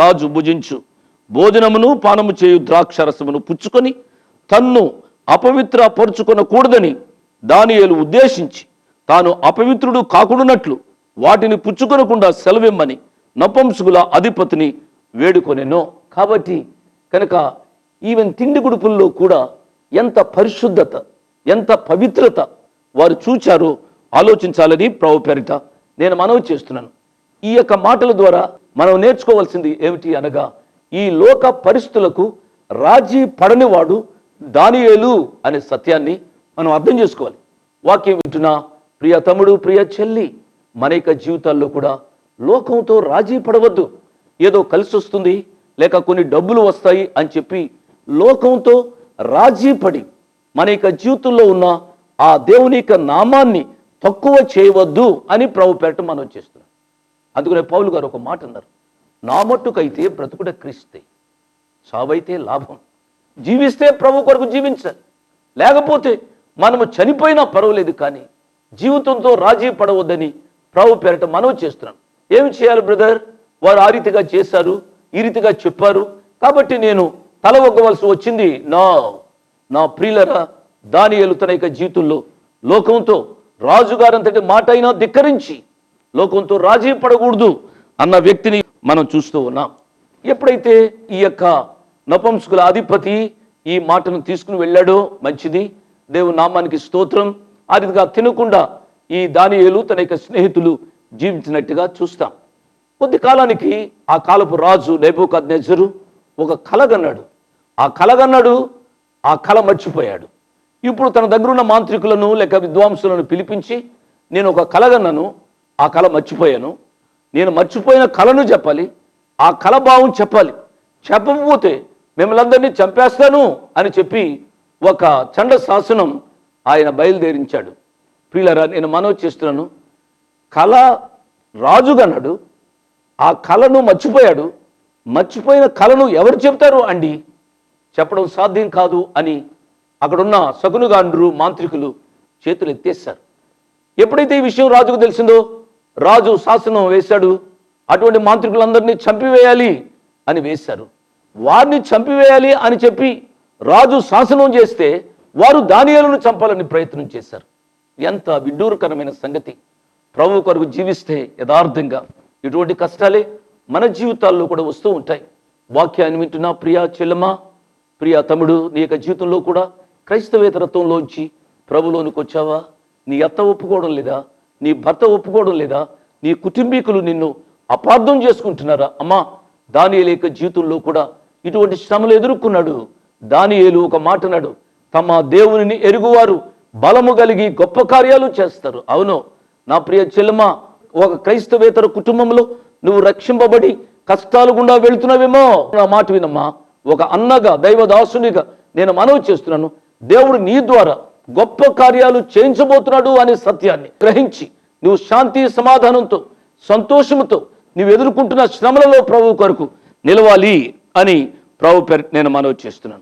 రాజు భుజించు. భోజనమును పానము చేయు ద్రాక్షరసమును పుచ్చుకొని తన్ను అపవిత్ర పరుచుకొనకూడదని దానియేలు ఉద్దేశించి తాను అపవిత్రుడు కాకుడునట్లు వాటిని పుచ్చుకొనకుండా సెలవిమ్మని నపంసుకుల అధిపతిని వేడుకొనెనో. కాబట్టి కనుక ఈవెన్ తిండి గుడుపుల్లో కూడా ఎంత పరిశుద్ధత ఎంత పవిత్రత వారు చూచారో ఆలోచించాలని ప్రభు పేరిట నేను మనవి చేస్తున్నాను. ఈ యొక్క మాటల ద్వారా మనం నేర్చుకోవాల్సింది ఏమిటి అనగా ఈ లోక పరిస్థితులకు రాజీ పడనివాడు దానియేలు అనే సత్యాన్ని మనం అర్థం చేసుకోవాలి. వాక్యం వింటున్నా ప్రియ తమ్ముడు ప్రియ చెల్లి మన యొక్క జీవితాల్లో కూడా లోకంతో రాజీ పడవద్దు. ఏదో కలిసి వస్తుంది లేక కొన్ని డబ్బులు వస్తాయి అని చెప్పి లోకంతో రాజీ పడి మన యొక్క జీవితంలో ఉన్న ఆ దేవుని యొక్క నామాన్ని తక్కువ చేయవద్దు అని ప్రభుపేట మనం చేస్తున్నాం అందుకనే పౌలు గారు ఒక మాట అన్నారు నా మట్టుకైతే బ్రతుకుడ క్రీస్తే సావైతే లాభం. జీవిస్తే ప్రభు కొరకు జీవించాలి లేకపోతే మనము చనిపోయినా పర్వాలేదు కానీ జీవితంతో రాజీ పడవద్దని ప్రభు పేరట మనవి చేస్తున్నాం ఏమి చేయాలి బ్రదర్? వారు ఆ రీతిగా చేశారు ఈ రీతిగా చెప్పారు. కాబట్టి నేను తల ఒగ్గవలసి వచ్చింది. నా నా ప్రియులరా దాని తన యొక్క జీవితంలో లోకంతో రాజుగారంతటి మాట అయినా ధిక్కరించి లోకంతో రాజీ పడకూడదు అన్న వ్యక్తిని మనం చూస్తూ ఉన్నాం. ఎప్పుడైతే ఈ యొక్క నపంసుకుల అధిపతి ఈ మాటను తీసుకుని వెళ్ళాడో మంచిది. దేవుని నామానికి స్తోత్రం. ఆ రీతిగా తినకుండా ఈ దానియేలు తన యొక్క స్నేహితులు జీవించినట్టుగా చూస్తాం. కొద్ది కాలానికి ఆ కాలపు రాజు నెబుకద్నెజరు ఒక కలగన్నాడు. ఆ కలగన్నాడు ఆ కళ మర్చిపోయాడు. ఇప్పుడు తన దగ్గర ఉన్న మాంత్రికులను లేక విద్వాంసులను పిలిపించి నేను ఒక కలగన్నను ఆ కళ మర్చిపోయాను. నేను మర్చిపోయిన కళను చెప్పాలి. ఆ కళ భావం చెప్పాలి. చెప్పకపోతే మిమ్మల్ని అందరినీ చంపేస్తాను అని చెప్పి ఒక చండ శాసనం ఆయన బయలుదేరించాడు. ప్రియులరా నేను మనవి చేస్తున్నాను. కళ రాజుగన్నాడు ఆ కళను మర్చిపోయాడు. మర్చిపోయిన కళను ఎవరు చెప్తారు అండి? చెప్పడం సాధ్యం కాదు అని అక్కడున్న సగునుగాండ్రు మాంత్రికులు చేతులు ఎత్తేస్తారు ఎప్పుడైతే ఈ విషయం రాజుకు తెలిసిందో రాజు శాసనం వేశాడు. అటువంటి మాంత్రికులందరినీ చంపివేయాలి అని వేశారు. వారిని చంపివేయాలి అని చెప్పి రాజు శాసనం చేస్తే వారు దానియాలను చంపాలని ప్రయత్నం చేశారు. ఎంత విడ్డూరకరమైన సంగతి. ప్రభు కొరకు జీవిస్తే యథార్థంగా ఇటువంటి కష్టాలే మన జీవితాల్లో కూడా వస్తూ ఉంటాయి. వాక్యాన్ని వింటున్నా ప్రియా చెల్లమ్మ ప్రియా తమ్ముడు నీ యొక్క జీవితంలో కూడా క్రైస్తవేతరత్వంలోంచి ప్రభులోనికి వచ్చావా? నీ అత్త ఒప్పుకోవడం లేదా? నీ భర్త ఒప్పుకోవడం లేదా? నీ కుటుంబీకులు నిన్ను అపార్థం చేసుకుంటున్నారా? అమ్మా దానియలేక యొక్క జీవితంలో కూడా ఇటువంటి శ్రమలు ఎదుర్కొన్నాడు. దానియేలు ఒక మాట అన్నాడు తమ దేవునిని ఎరుగువారు బలము కలిగి గొప్ప కార్యాలు చేస్తారు. అవును నా ప్రియ చెల్లెమ్మ ఒక క్రైస్తవేతర కుటుంబంలో నువ్వు రక్షింపబడి కష్టాలు గుండా వెళుతున్నావేమో? నా మాట వినమ్మా ఒక అన్నగా దైవదాసునిగా నేను మనవి చేస్తున్నాను. దేవుడు నీ ద్వారా గొప్ప కార్యాలు చేయించబోతున్నాడు అనే సత్యాన్ని గ్రహించి నువ్వు శాంతి సమాధానంతో సంతోషంతో నువ్వు ఎదుర్కొంటున్న శ్రమలలో ప్రభు కొరకు నిలవాలి అని ప్రభు పేరు నేను మనవి చేస్తున్నాను.